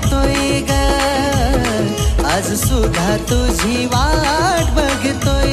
बघतोय ग. आज सुद्धा तुझी वाट बघतोय.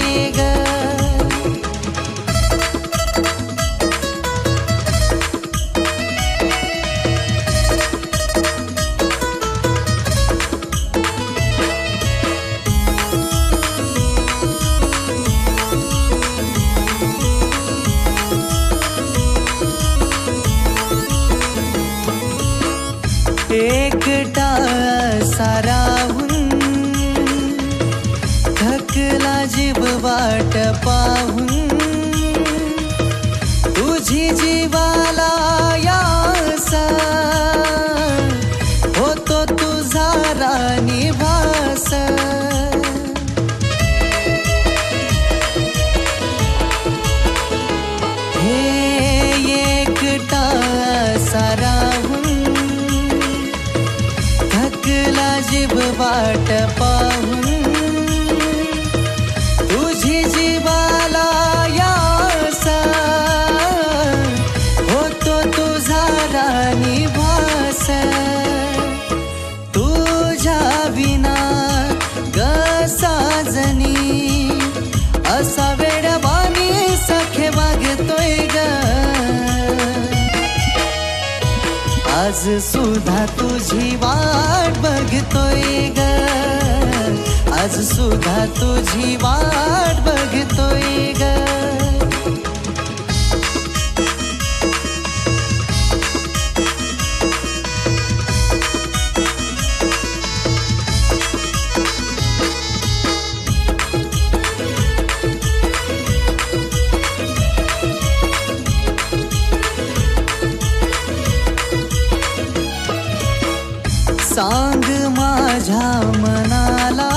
जीव वाट आज सुद्धा तुझी वाट बघतोय ग. आज सुद्धा तुझी वाट बघतोय ग. माझ्या मनाला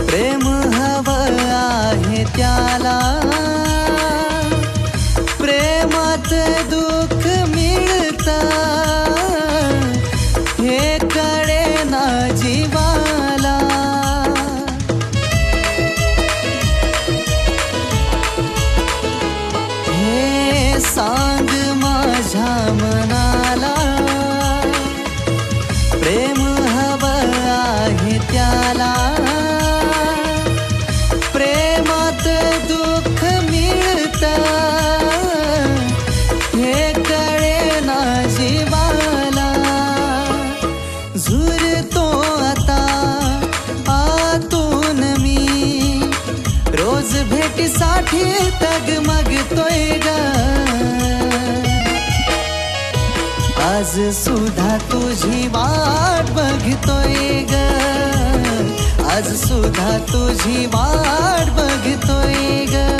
प्रेम हवं आहे त्या आज सुद्धा तुझी वाट बघतोय ग. आज सुद्धा तुझी वाट बघतोय ग.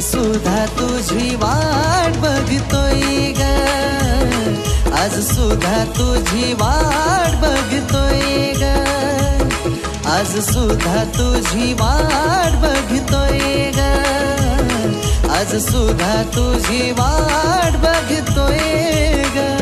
सुद्धा तुझी वाट बघतोय ग. आज सुद्धा तुझी वाट बघतोय ग. आज सुद्धा तुझी वाट बघतोय ग. आज सुद्धा तुझी वाट बघतोय ग.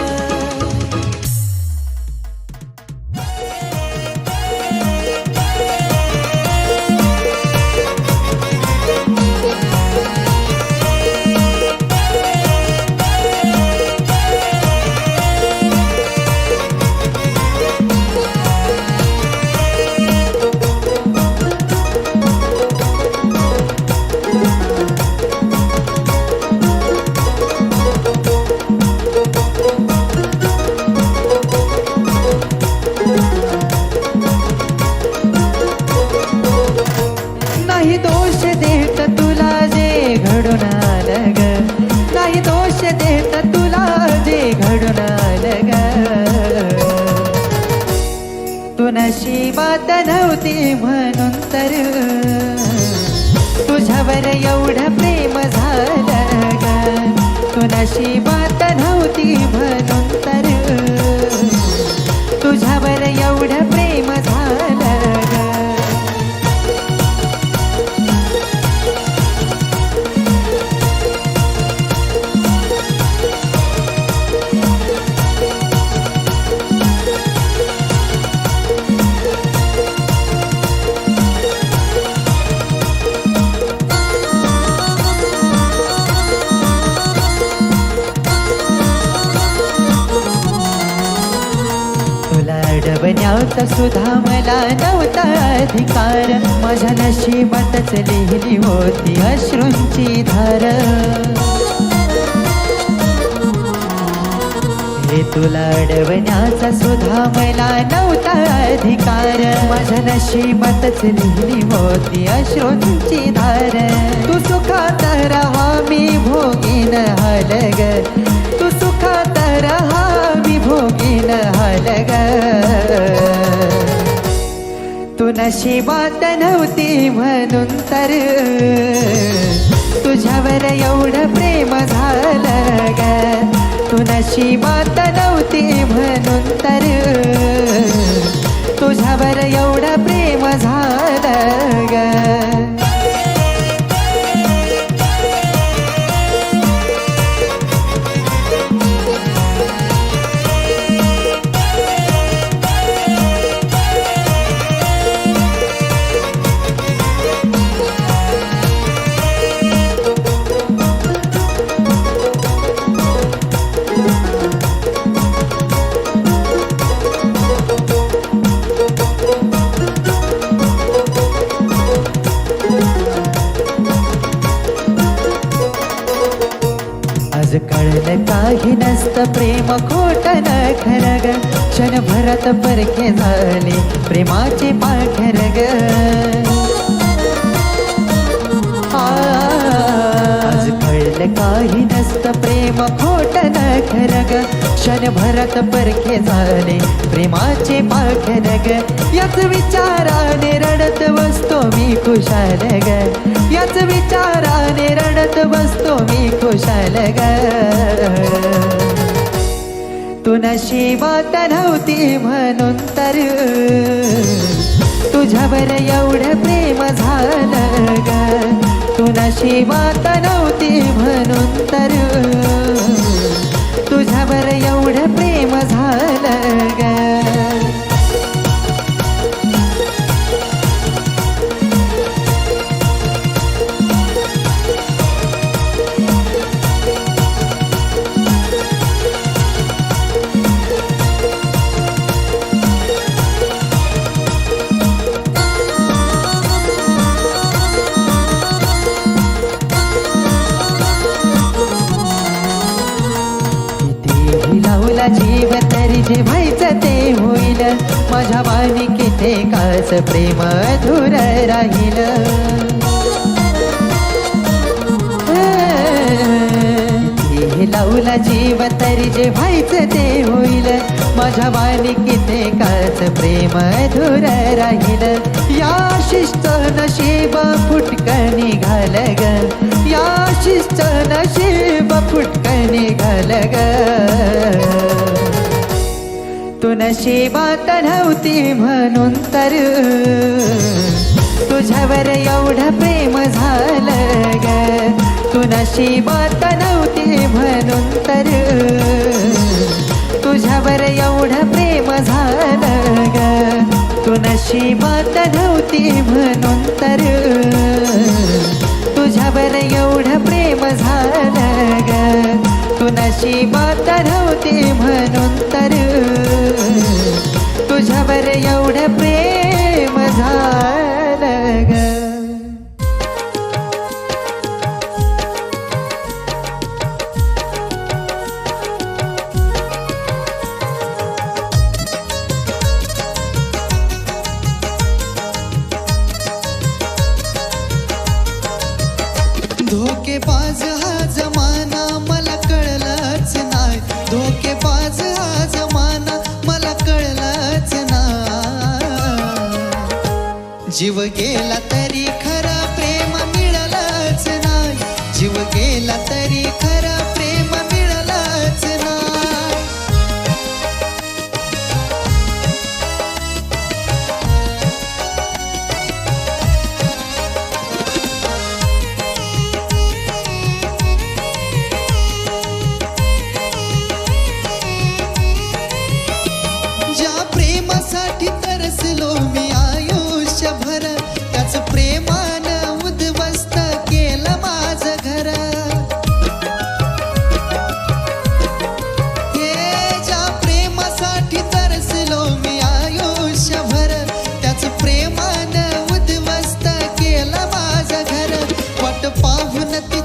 अधिकार माझ्या नशिबातच लिहिली होती अश्रूंची धार. हे तुला अडवण्याचा सुद्धा मला नव्हता अधिकार. माझ्या नशिबातच लिहिली होती अश्रूंची धार. तू सुखात राहा मी भोगीन हलग. तू सुखात राहा मी भोगीन हलग. नशिबात नव्हती म्हणून तर. तुझ्यावर एवढं प्रेम झालं ग. तू नशिबात नव्हती म्हणून तर. तुझ्यावर एवढं प्रेम झालं ग. आज कळलं काही नसतं प्रेम खोट न खरग ग. क्षणभरात परखे झाले प्रेमाचे पाखर ग काही नसत प्रेम खोट न खरग क्षण भरत परखे झाले प्रेमाचे पाठ ग याच विचाराने रडत बसतो मी खुशाल ग. याच विचाराने रडत बसतो मी खुशाल ग. तू नशिबात नव्हती म्हणून तर. तुझ्यावर एवढं प्रेम झालं ग. तू नशिबात नव्हती म्हणून तर तुझ्यावर एवढं प्रेम झालं ग. माझे व्हायचं ते होईल. माझ्या वाणी किथे काच प्रेम अधुर राहील. लावला जीव तरी जे व्हायचं ते होईल. माझ्या वाणी किथे काच प्रेम अधुर राहील. या शिस्त नशीब फुटकणी घाल ग या शिस्त नशीब फुटकणी घाल ग तू नशिबात नव्हती म्हणून तर. तुझ्यावर एवढं प्रेम झालं ग. तू नशिबात नव्हती म्हणून तर. तुझ्यावर एवढं प्रेम झालं ग. तू नशिबात नव्हती म्हणून तर. तुझ्यावर एवढं प्रेम झालं ग. नशिबात नव्हती म्हणून तर. तुझ्यावर एवढं प्रेम झालं.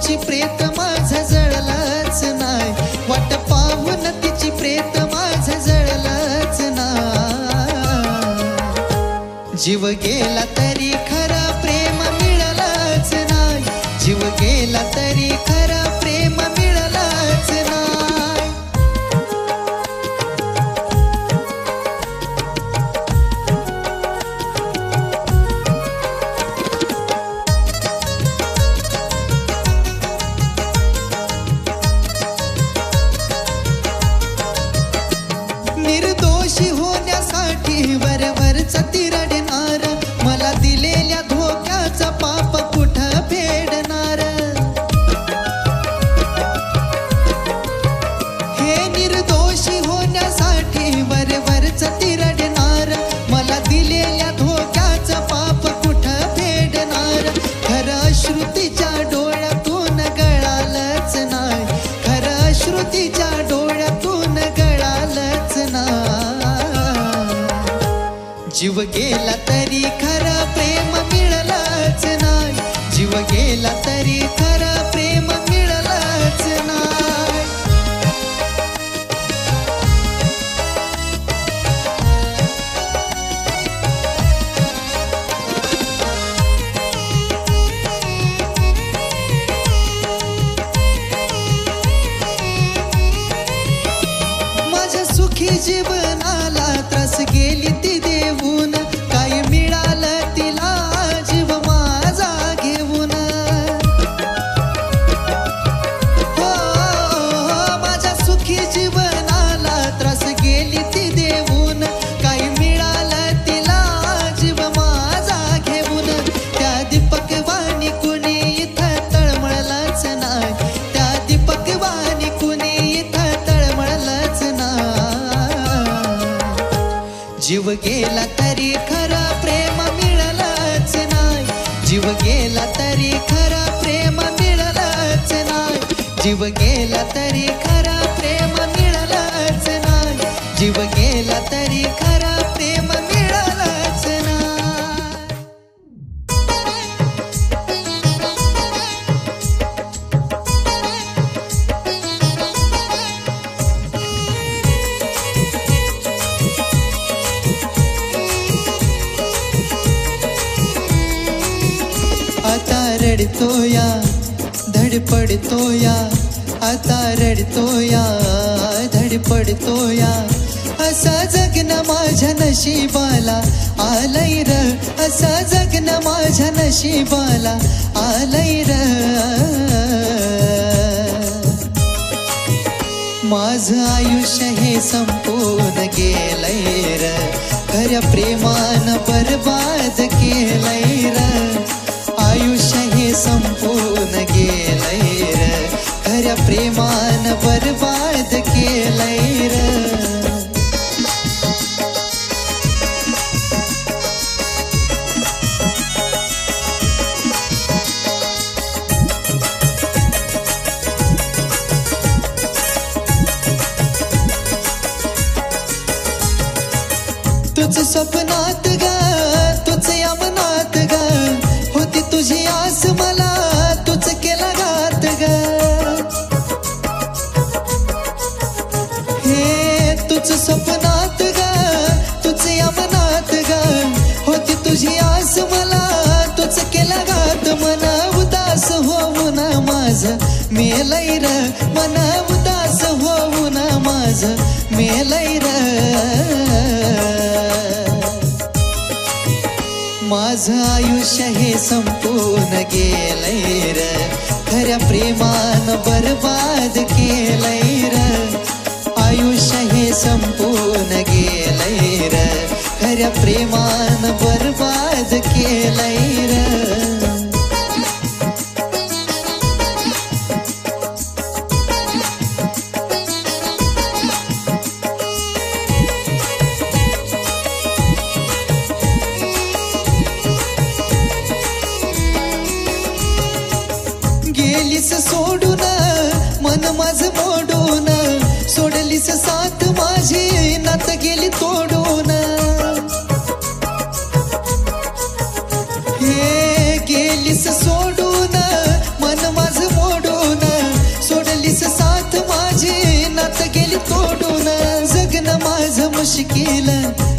तिची प्रेत माझं जळलाच नाही. वाट पाहून तिची प्रेत माझं जळलाच नाही. जीव गेला तरी खरा प्रेम मिळालाच नाही. जीव गेला तरी खरा तिच्या श्रुतीच्या डोळ्यातून गळालच ना. जीव गेला तरी खरा प्रेम मिळालाच नाही. जीव गेला तरी खरा प्रेम तरी खरा प्रेम मिळलंच नाही. जीव गेला तरी खरा प्रेम मिळलंच नाही. जीव गेला तरी खरा प्रेम रडतो या धडपडतो या आता रडतो या धडपडतो या असा जगन माझ्या नशिबाला आलय र असा जगन माझ्या नशिबाला आलय र. माझं आयुष्य हे संपून गेलय र खऱ्या प्रेमान बरबाद केलय र. संपून गेलय र. खऱ्या प्रेमान बरबाद केलय र. तुझ स्वप्नात माझ मेलय र मना उदास ना माझ मेलय र. माझं आयुष्य हे संपूर्ण गेलंय र खऱ्या प्रेमान बरबाद केलंय र. आयुष्य हे संपूर्ण गेलंय र खऱ्या प्रेमान बरबाद केलंय र. मन माझ मोडून सोडलीस साथ माझी नात गेली तोडून. हे गेलीस सोडून मन माझ मोडून. सोडलीस साथ माझी नात गेली तोडून. जगन माझ मुश्किल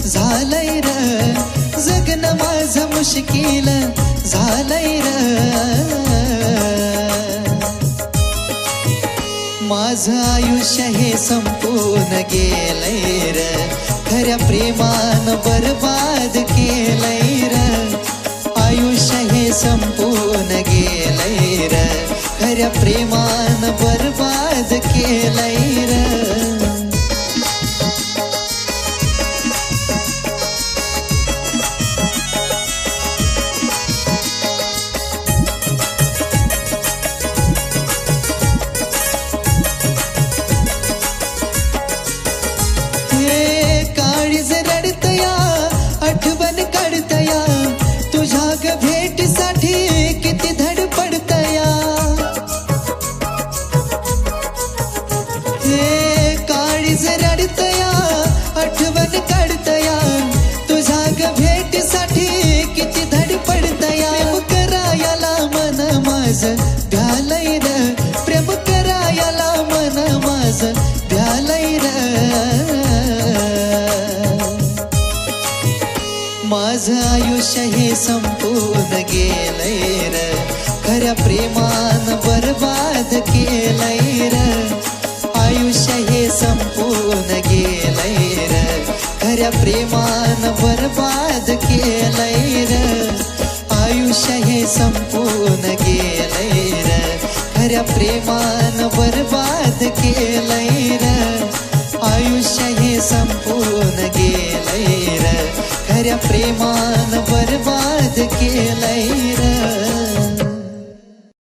झालंय र. जगन माझ मुश्किल माझं आयुष्य हे संपूर्ण गेलंय र. खऱ्या प्रेमान बरबाद केलंय र. आयुष्य हे संपूर्ण गेलंय र. खऱ्या प्रेमान बरबाद केलंय र. माझं आयुष्य हे संपूर्ण गेलंय र. खऱ्या प्रेमान बरबाद केलंय र. आयुष्य हे संपूर्ण गेलंय र. खऱ्या प्रेमान बरबाद केलंय र. आयुष्य हे संपूर्ण गेलंय र. खऱ्या प्रेमान बरबाद केलंय र. आयुष्य हे संपूर्ण गेलंय र. खऱ्या प्रेमान बर्बाद केलाय र.